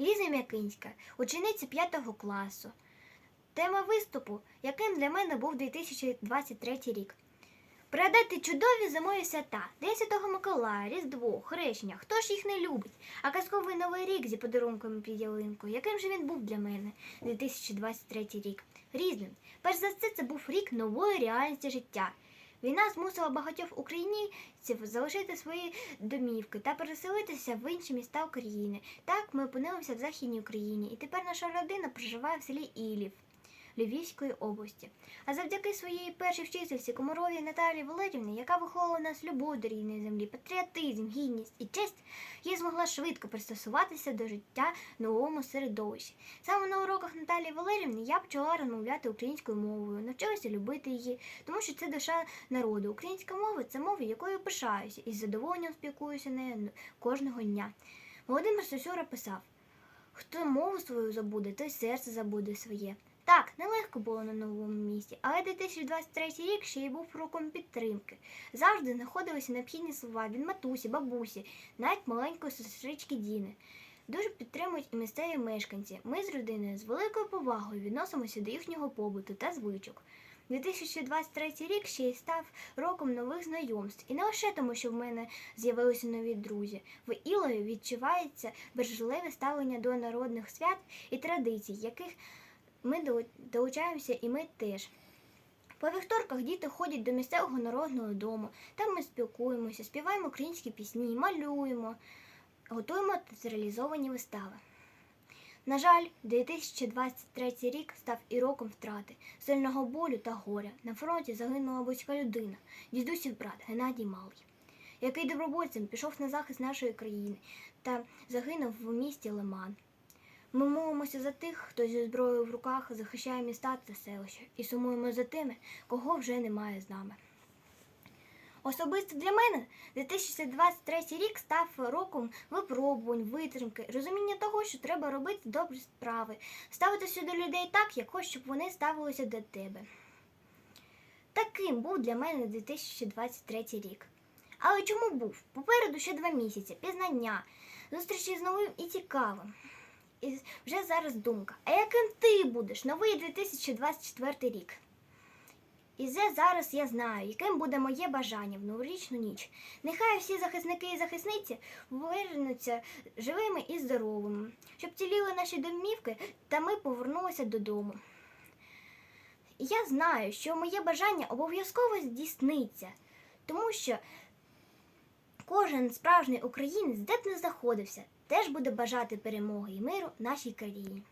Ліза М'якинська, учениця 5 класу. Тема виступу, яким для мене був 2023 рік. Пригадати чудові зимові свята, День Святого Миколая, Різдво, Хрещення, хто ж їх не любить, а казковий новий рік зі подарунками під ялинкою, яким же він був для мене 2023 рік. Різним. Перш за все, це був рік нової реальності життя. Війна змусила багатьох українців залишити свої домівки та переселитися в інші міста України. Так ми опинилися в Західній Україні, і тепер наша родина проживає в селі Ілів. Львівської області. А завдяки своїй першій вчительці Комаровій Наталії Валерівні, яка виховувала нас любов до рідної землі, патріотизм, гідність і честь, я змогла швидко пристосуватися до життя в новому середовищі. Саме на уроках Наталії Валерівни я почала розмовляти українською мовою, навчилася любити її, тому що це душа народу. Українська мова це мова, якою пишаюся, і з задоволенням спілкуюся нею кожного дня. Володимир Сосюра писав: хто мову свою забуде, той серце забуде своє. Так, нелегко було на новому місці, але 2023 рік ще й був роком підтримки. Завжди знаходилися необхідні слова від матусі, бабусі, навіть маленької сестрички Діни. Дуже підтримують і місцеві мешканці. Ми з родиною з великою повагою відносимося до їхнього побуту та звичок. 2023 рік ще й став роком нових знайомств. І не лише тому, що в мене з'явилися нові друзі. В Ілові відчувається бережливе ставлення до народних свят і традицій, яких ми долучаємося і ми теж. По вівторках діти ходять до місцевого народного дому. Там ми спілкуємося, співаємо українські пісні, малюємо, готуємо театралізовані вистави. На жаль, 2023 рік став і роком втрати, сильного болю та горя. На фронті загинула близька людина, дідусів брат Геннадій Малий, який добровольцем пішов на захист нашої країни та загинув в місті Лиман. Ми молимося за тих, хто зі зброєю в руках захищає міста та селища, і сумуємо за тими, кого вже немає з нами. Особисто для мене 2023 рік став роком випробувань, витримки, розуміння того, що треба робити добрі справи, ставитися до людей так, як хочеш, щоб вони ставилися до тебе. Таким був для мене 2023 рік. Але чому був? Попереду ще два місяці, пізнання, зустрічі з новим і цікавим. І вже зараз думка. А яким ти будеш новий 2024 рік? І вже зараз я знаю, яким буде моє бажання в новорічну ніч. Нехай всі захисники і захисниці повернуться живими і здоровими, щоб ціліли наші домівки, та ми повернулися додому. Я знаю, що моє бажання обов'язково здійсниться, тому що кожен справжній українець, де б не знаходився, теж буде бажати перемоги і миру нашій країні.